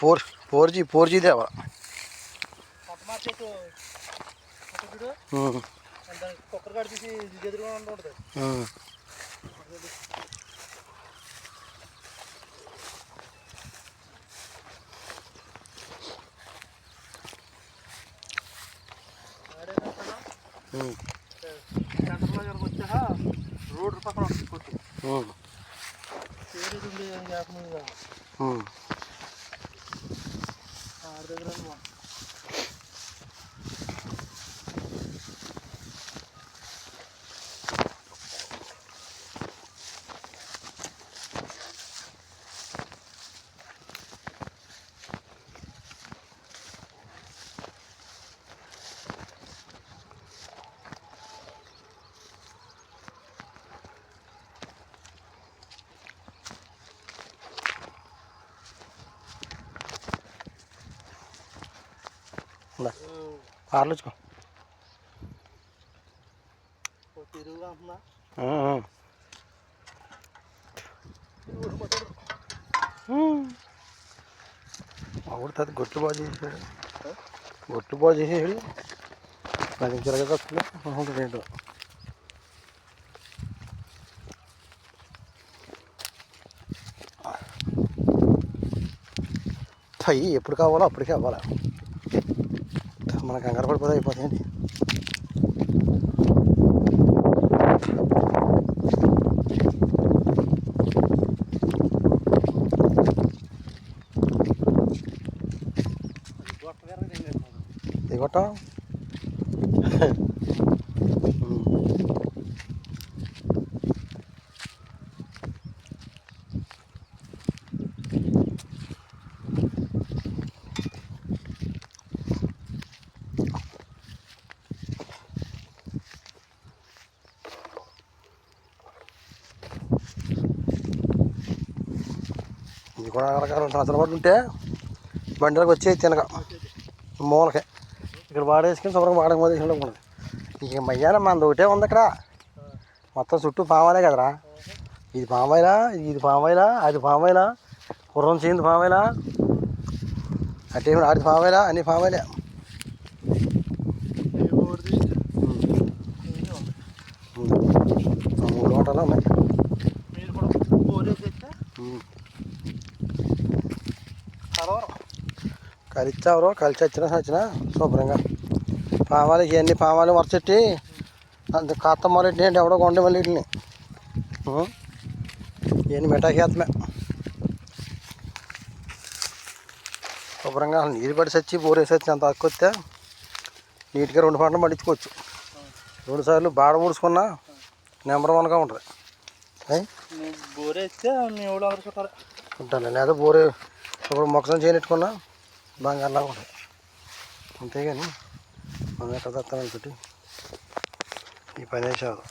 Four four G four G దేవా. సెంటర్లో వచ్చాక రోడ్డు పక్కన కొట్టు ఆడి దగ్గర ఆర్లోచుకో ఓ తిరుగుగా ఉంటుందా అవుతుంది గొట్లు బాగా చేసాడు గొట్లు బాగా చేసేసాడు అది జరగదు ఏంటో అయ్యి ఎప్పుడు కావాలో అప్పటికే అవ్వాలి మన కంగారు పడిపోతే అయిపోతాయండి. ఇది ఇది కూడా రకరకాల పాటు ఉంటే బండిలోకి వచ్చేది తినక. మూలకే. ఇక్కడ వాడేసుకుని శుభ్రంగా వాడక మీద వేసుకుంటూ ఉంటుంది ఇక మయ్యాన మనది ఒకటే ఉంది అక్కడ మొత్తం చుట్టూ పామాలే కదరా. ఇది పామాయిలా ఇది పామాయిలా అది పామాయిలా గుర్రం చేయింది పామాయిలా అటే ఆడిది పామాయిలా అన్ని పామాయిలే. ఉండదు. మూడు లోటాలు ఉన్నాయి. కలిచావరు కలిసి వచ్చినా సచ్చినా శుభ్రంగా. పామాలు ఇవన్నీ పామాలు మరచెట్టి అంత కాస్త మొదలెట్టి ఏంటి? ఎవడో కొండ మళ్ళీ వీటిని. ఇవన్నీ మిఠాయితమే శుభ్రంగా నీరు పడి సచ్చి బోరేసి వచ్చి అంత అక్కొస్తే నీట్గా రెండు పంటలు పండించుకోవచ్చు. రెండు సార్లు బాడ ఊడ్చుకున్నా నెంబర్ వన్గా ఉంటుంది. బోరేస్తే చుట్టాలి. ఉంటాను లేదా బోరే ఇప్పుడు మొక్కసం చేయనట్టుకున్నా బంగారులాగా ఉంటుంది అంతేగాని మనం ఎక్కడ తెస్తామని పెట్టి ఈ పని వేసేవారు